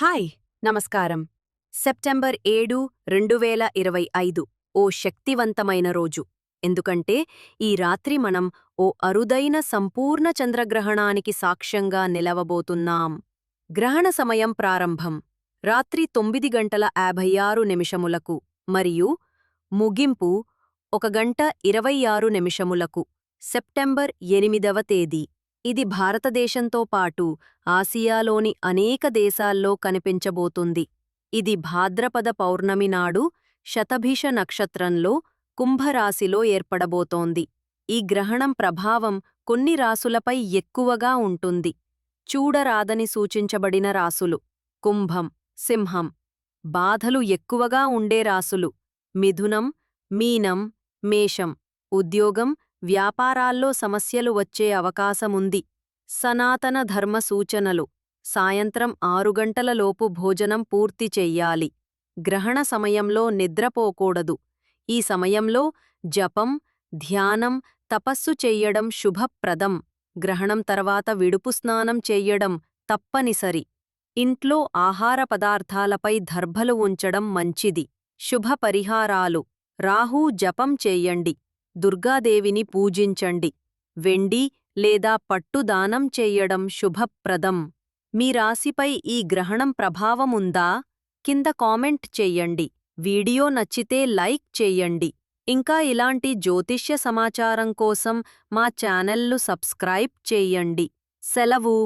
Hi నమస్కారం. September ఏడు రెండు వేల ఇరవై ఐదు. ఓ శక్తివంతమైన రోజు. ఎందుకంటే ఈ రాత్రి మనం ఓ అరుదైన సంపూర్ణ చంద్రగ్రహణానికి సాక్ష్యంగా నిలవబోతున్నాం. గ్రహణ సమయం ప్రారంభం. రాత్రి తొమ్మిది గంటల యాభై ఆరు నిమిషములకు మరియు ముగింపు ఒక గంట ఇరవై ఆరు నిమిషములకు. సెప్టెంబర్ ఎనిమిదవ తేదీ. ఇది భారతదేశంతో పాటు ఆసియాలోని అనేక దేశాల్లో కనిపించబోతుంది. ఇది భాద్రపద పౌర్ణమి నాడు శతభిష నక్షత్రంలో కుంభరాశిలో ఏర్పడబోతోంది. ఈ గ్రహణం ప్రభావం కొన్ని రాసులపై ఎక్కువగా ఉంటుంది. చూడరాదని సూచించబడిన రాసులు కుంభం సింహం బాధలు ఎక్కువగా ఉండే రాసులు మిథునం మీనం మేషం ఉద్యోగం వ్యాపారాల్లో సమస్యలు వచ్చే అవకాశముంది. సనాతన ధర్మ సూచనలు. సాయంత్రం ఆరు గంటలలోపు భోజనం పూర్తి చెయ్యాలి. గ్రహణ సమయంలో నిద్రపోకూడదు ఈ సమయంలో జపం ధ్యానం తపస్సు చెయ్యడం శుభప్రదం. గ్రహణం తర్వాత విడుపు స్నానం చెయ్యడం తప్పనిసరి. ఇంట్లో ఆహార పదార్థాలపై దర్భలు ఉంచడం మంచిది. శుభ పరిహారాలు రాహూ జపం చెయ్యండి దుర్గాదేవిని పూజించండి. వెండి లేదా పట్టు దానం చెయ్యడం శుభప్రదం. మీ రాశిపై ఈ గ్రహణం ప్రభావముందా కింద కామెంట్ చెయ్యండి వీడియో నచ్చితే లైక్ చెయ్యండి ఇంకా ఇలాంటి జ్యోతిష్య సమాచారం కోసం మా ఛానల్ను సబ్స్క్రైబ్ చెయ్యండి సెలవు.